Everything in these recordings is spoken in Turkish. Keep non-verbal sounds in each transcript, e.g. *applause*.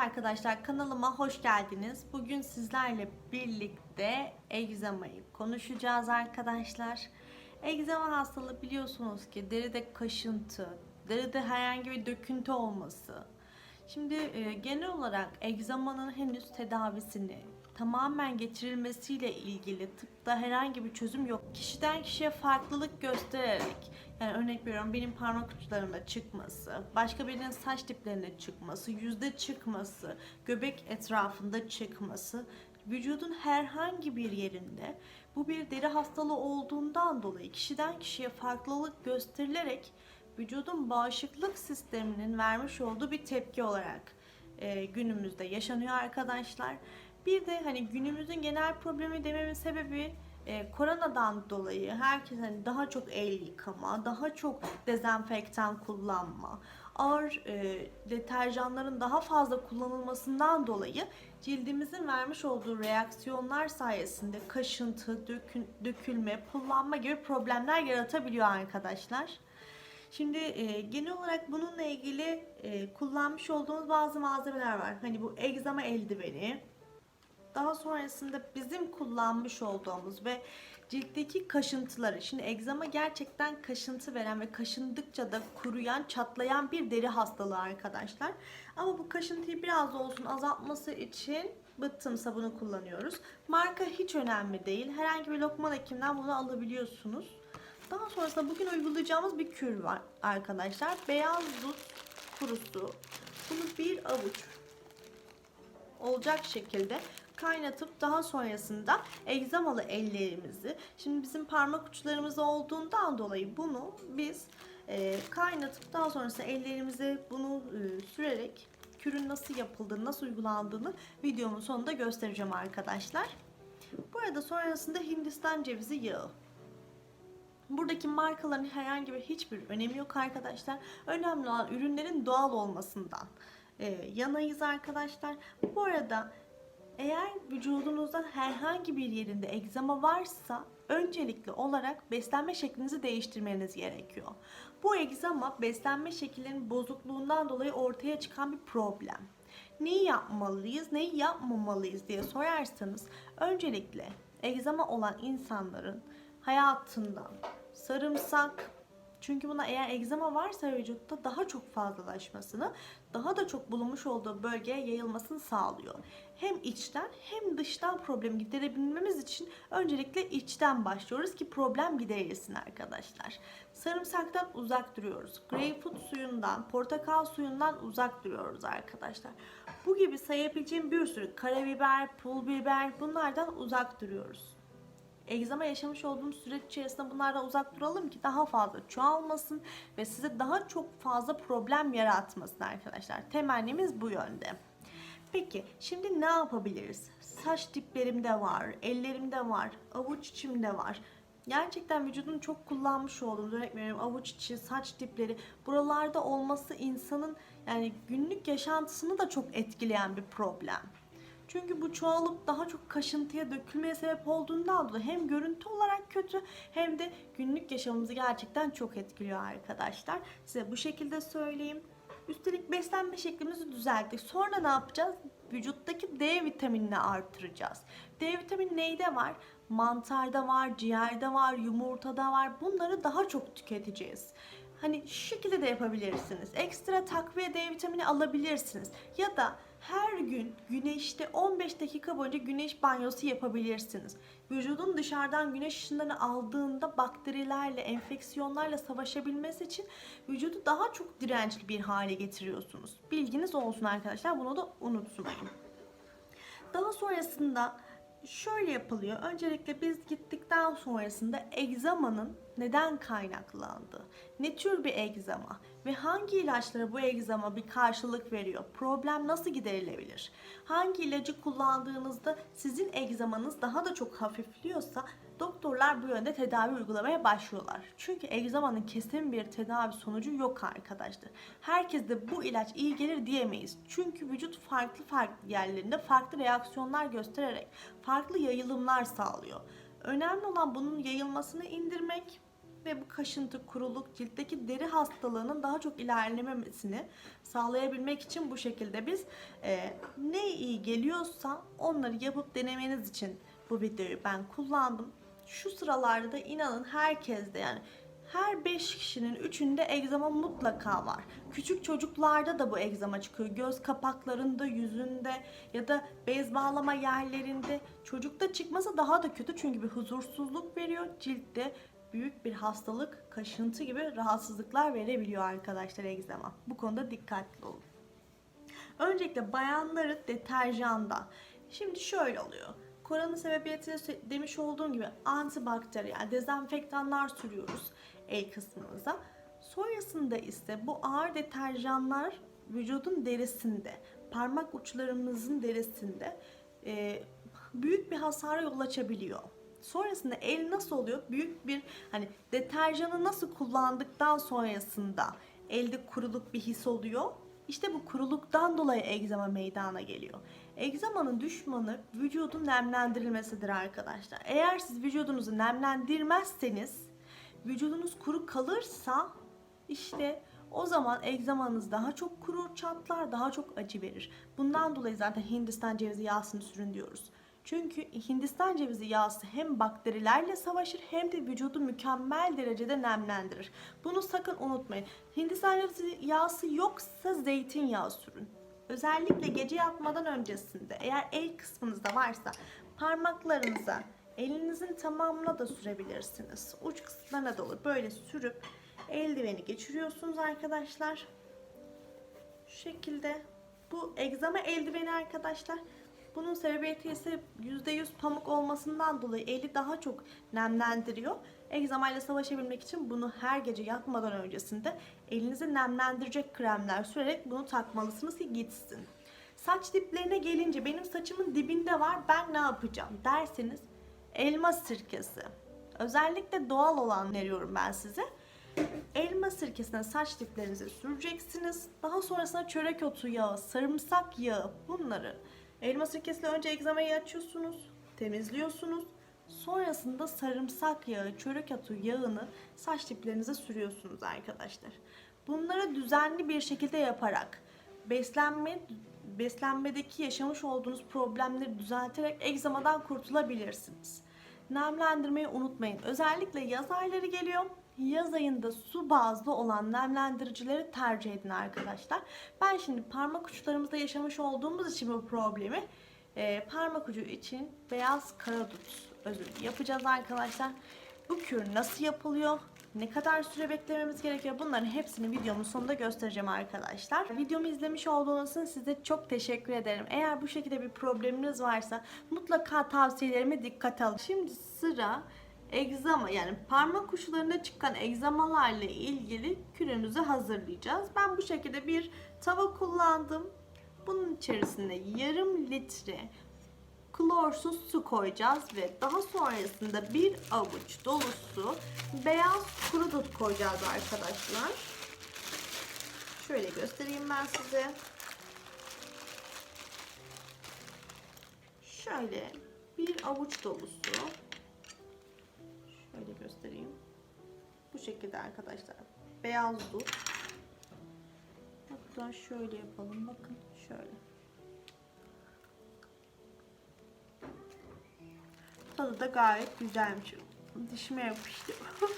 arkadaşlar kanalıma hoş geldiniz. Bugün sizlerle birlikte egzamayı konuşacağız arkadaşlar. Egzama hastalığı biliyorsunuz ki deride kaşıntı, deride herhangi bir döküntü olması. Şimdi e, genel olarak egzamanın henüz tedavisini tamamen geçirilmesiyle ilgili tıpta herhangi bir çözüm yok. Kişiden kişiye farklılık göstererek yani örnek veriyorum benim parmak uçlarımda çıkması, başka birinin saç diplerinde çıkması, yüzde çıkması, göbek etrafında çıkması, vücudun herhangi bir yerinde bu bir deri hastalığı olduğundan dolayı kişiden kişiye farklılık gösterilerek vücudun bağışıklık sisteminin vermiş olduğu bir tepki olarak e, günümüzde yaşanıyor arkadaşlar. Bir de hani günümüzün genel problemi dememin sebebi e, koronadan dolayı herkes hani daha çok el yıkama, daha çok dezenfektan kullanma, ağır e, deterjanların daha fazla kullanılmasından dolayı cildimizin vermiş olduğu reaksiyonlar sayesinde kaşıntı, dökün, dökülme, pullanma gibi problemler yaratabiliyor arkadaşlar. Şimdi e, genel olarak bununla ilgili e, kullanmış olduğumuz bazı malzemeler var. Hani bu egzama eldiveni, daha sonrasında bizim kullanmış olduğumuz ve ciltteki kaşıntıları. Şimdi egzama gerçekten kaşıntı veren ve kaşındıkça da kuruyan, çatlayan bir deri hastalığı arkadaşlar. Ama bu kaşıntıyı biraz olsun azaltması için bıttım sabunu kullanıyoruz. Marka hiç önemli değil. Herhangi bir lokman hekimden bunu alabiliyorsunuz. Daha sonrasında bugün uygulayacağımız bir kür var arkadaşlar. Beyaz dut kurusu. Bunu bir avuç olacak şekilde kaynatıp daha sonrasında egzamalı ellerimizi şimdi bizim parmak uçlarımız olduğundan dolayı bunu biz e, kaynatıp daha sonrasında ellerimize bunu e, sürerek kürün nasıl yapıldığını, nasıl uygulandığını videomun sonunda göstereceğim arkadaşlar. Bu arada sonrasında Hindistan cevizi yağı. Buradaki markaların herhangi bir hiçbir önemi yok arkadaşlar. Önemli olan ürünlerin doğal olmasından e, yanayız arkadaşlar. Bu arada eğer vücudunuzda herhangi bir yerinde egzama varsa öncelikli olarak beslenme şeklinizi değiştirmeniz gerekiyor. Bu egzama beslenme şeklinin bozukluğundan dolayı ortaya çıkan bir problem. Neyi yapmalıyız, neyi yapmamalıyız diye sorarsanız öncelikle egzama olan insanların hayatından sarımsak, çünkü buna eğer egzama varsa vücutta daha çok fazlalaşmasını, daha da çok bulunmuş olduğu bölgeye yayılmasını sağlıyor. Hem içten hem dıştan problemi giderebilmemiz için öncelikle içten başlıyoruz ki problem giderilsin arkadaşlar. Sarımsaktan uzak duruyoruz. Greyfurt suyundan, portakal suyundan uzak duruyoruz arkadaşlar. Bu gibi sayabileceğim bir sürü karabiber, pul biber bunlardan uzak duruyoruz egzama yaşamış olduğumuz süreç içerisinde bunlardan uzak duralım ki daha fazla çoğalmasın ve size daha çok fazla problem yaratmasın arkadaşlar. Temennimiz bu yönde. Peki şimdi ne yapabiliriz? Saç diplerimde var, ellerimde var, avuç içimde var. Gerçekten vücudun çok kullanmış olduğumuz örnek veriyorum avuç içi, saç dipleri buralarda olması insanın yani günlük yaşantısını da çok etkileyen bir problem. Çünkü bu çoğalıp daha çok kaşıntıya dökülmeye sebep olduğundan dolayı hem görüntü olarak kötü hem de günlük yaşamımızı gerçekten çok etkiliyor arkadaşlar. Size bu şekilde söyleyeyim. Üstelik beslenme şeklimizi düzelttik. Sonra ne yapacağız? Vücuttaki D vitaminini artıracağız. D vitamini neyde var? Mantarda var, ciğerde var, yumurtada var. Bunları daha çok tüketeceğiz. Hani şu şekilde de yapabilirsiniz. Ekstra takviye D vitamini alabilirsiniz. Ya da her gün güneşte 15 dakika boyunca güneş banyosu yapabilirsiniz. Vücudun dışarıdan güneş ışınlarını aldığında bakterilerle, enfeksiyonlarla savaşabilmesi için vücudu daha çok dirençli bir hale getiriyorsunuz. Bilginiz olsun arkadaşlar. Bunu da unutmayın. Daha sonrasında şöyle yapılıyor. Öncelikle biz gittikten sonrasında egzamanın neden kaynaklandığı, ne tür bir egzama ve hangi ilaçlara bu egzama bir karşılık veriyor, problem nasıl giderilebilir, hangi ilacı kullandığınızda sizin egzamanız daha da çok hafifliyorsa doktorlar bu yönde tedavi uygulamaya başlıyorlar. Çünkü egzamanın kesin bir tedavi sonucu yok arkadaşlar. Herkes de bu ilaç iyi gelir diyemeyiz. Çünkü vücut farklı farklı yerlerinde farklı reaksiyonlar göstererek farklı yayılımlar sağlıyor. Önemli olan bunun yayılmasını indirmek ve bu kaşıntı, kuruluk, ciltteki deri hastalığının daha çok ilerlememesini sağlayabilmek için bu şekilde biz e, ne iyi geliyorsa onları yapıp denemeniz için bu videoyu ben kullandım. Şu sıralarda da inanın herkeste yani her 5 kişinin 3'ünde egzama mutlaka var. Küçük çocuklarda da bu egzama çıkıyor. Göz kapaklarında, yüzünde ya da bez bağlama yerlerinde. Çocukta çıkmasa daha da kötü çünkü bir huzursuzluk veriyor. Ciltte büyük bir hastalık, kaşıntı gibi rahatsızlıklar verebiliyor arkadaşlar egzama. Bu konuda dikkatli olun. Öncelikle bayanları deterjanda. Şimdi şöyle oluyor. Koronanın sebebiyetini sö- demiş olduğum gibi antibakteriyel dezenfektanlar sürüyoruz el kısmımıza. Sonrasında ise bu ağır deterjanlar vücudun derisinde, parmak uçlarımızın derisinde e, büyük bir hasara yol açabiliyor. Sonrasında el nasıl oluyor? Büyük bir hani deterjanı nasıl kullandıktan sonrasında elde kuruluk bir his oluyor. İşte bu kuruluktan dolayı egzama meydana geliyor. Egzamanın düşmanı vücudun nemlendirilmesidir arkadaşlar. Eğer siz vücudunuzu nemlendirmezseniz, vücudunuz kuru kalırsa işte o zaman egzamanız daha çok kurur, çatlar, daha çok acı verir. Bundan dolayı zaten Hindistan cevizi yağsını sürün diyoruz. Çünkü Hindistan cevizi yağısı hem bakterilerle savaşır hem de vücudu mükemmel derecede nemlendirir. Bunu sakın unutmayın. Hindistan cevizi yağısı yoksa zeytinyağı sürün. Özellikle gece yatmadan öncesinde eğer el kısmınızda varsa parmaklarınıza elinizin tamamına da sürebilirsiniz. Uç kısımlarına da olur. Böyle sürüp eldiveni geçiriyorsunuz arkadaşlar. Şu şekilde. Bu egzama eldiveni arkadaşlar. Bunun sebebiyeti ise %100 pamuk olmasından dolayı eli daha çok nemlendiriyor. Egzamayla savaşabilmek için bunu her gece yatmadan öncesinde elinize nemlendirecek kremler sürerek bunu takmalısınız ki gitsin. Saç diplerine gelince benim saçımın dibinde var ben ne yapacağım derseniz elma sirkesi. Özellikle doğal olan veriyorum ben size. Elma sirkesine saç diplerinizi süreceksiniz. Daha sonrasında çörek otu yağı, sarımsak yağı bunları elma sirkesiyle önce egzamayı açıyorsunuz, temizliyorsunuz. Sonrasında sarımsak yağı, çörek otu yağını saç diplerinize sürüyorsunuz arkadaşlar. Bunları düzenli bir şekilde yaparak beslenme beslenmedeki yaşamış olduğunuz problemleri düzelterek egzamadan kurtulabilirsiniz. Nemlendirmeyi unutmayın. Özellikle yaz ayları geliyor. Yaz ayında su bazlı olan nemlendiricileri tercih edin arkadaşlar. Ben şimdi parmak uçlarımızda yaşamış olduğumuz için bu problemi e, parmak ucu için beyaz karadut özür yapacağız arkadaşlar. Bu kür nasıl yapılıyor? Ne kadar süre beklememiz gerekiyor? Bunların hepsini videomun sonunda göstereceğim arkadaşlar. Videomu izlemiş olduğunuz için size çok teşekkür ederim. Eğer bu şekilde bir probleminiz varsa mutlaka tavsiyelerime dikkat alın. Şimdi sıra egzama yani parmak uçlarında çıkan egzamalarla ilgili kürünüzü hazırlayacağız. Ben bu şekilde bir tava kullandım. Bunun içerisine yarım litre klorsuz su koyacağız ve daha sonrasında bir avuç dolusu beyaz kuru dut koyacağız arkadaşlar. Şöyle göstereyim ben size. Şöyle bir avuç dolusu. Şöyle göstereyim. Bu şekilde arkadaşlar. Beyaz dut. Hatta şöyle yapalım. Bakın Tadı da gayet güzelmiş. Dişime yapıştı. *laughs*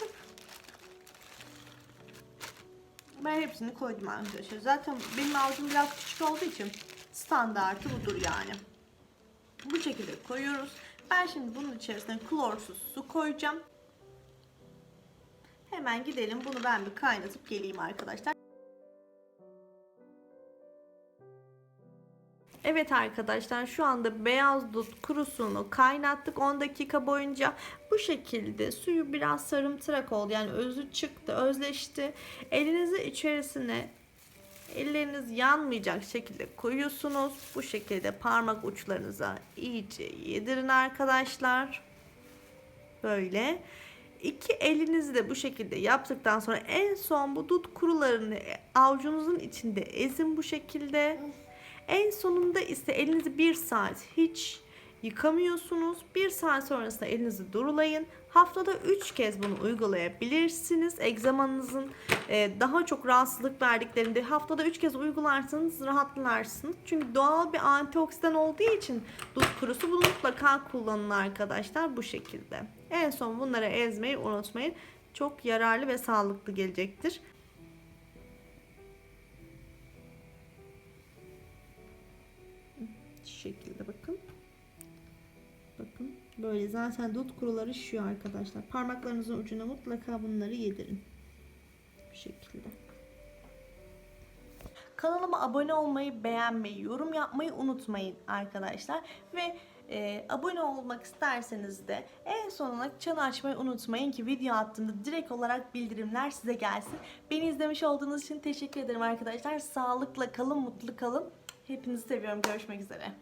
ben hepsini koydum arkadaşlar. Zaten benim avucum biraz küçük olduğu için standartı budur yani. Bu şekilde koyuyoruz. Ben şimdi bunun içerisine klorsuz su koyacağım. Hemen gidelim. Bunu ben bir kaynatıp geleyim arkadaşlar. Evet arkadaşlar şu anda beyaz dut kurusunu kaynattık 10 dakika boyunca. Bu şekilde suyu biraz sarımtırak oldu yani özü çıktı özleşti. Elinizi içerisine elleriniz yanmayacak şekilde koyuyorsunuz. Bu şekilde parmak uçlarınıza iyice yedirin arkadaşlar. Böyle. İki elinizi de bu şekilde yaptıktan sonra en son bu dut kurularını avucunuzun içinde ezin bu şekilde. En sonunda ise elinizi bir saat hiç yıkamıyorsunuz. Bir saat sonrasında elinizi durulayın. Haftada 3 kez bunu uygulayabilirsiniz. Egzamanızın e, daha çok rahatsızlık verdiklerinde haftada 3 kez uygularsanız rahatlarsınız. Çünkü doğal bir antioksidan olduğu için dut kurusu bunu mutlaka kullanın arkadaşlar bu şekilde. En son bunları ezmeyi unutmayın. Çok yararlı ve sağlıklı gelecektir. Şekilde bakın. Bakın böyle zaten dut kuruları şu arkadaşlar. Parmaklarınızın ucuna mutlaka bunları yedirin. Bu şekilde. Kanalıma abone olmayı, beğenmeyi, yorum yapmayı unutmayın arkadaşlar. Ve e, abone olmak isterseniz de en sonuna çanı açmayı unutmayın ki video attığımda direkt olarak bildirimler size gelsin. Beni izlemiş olduğunuz için teşekkür ederim arkadaşlar. Sağlıkla kalın, mutlu kalın. Hepinizi seviyorum. Görüşmek üzere.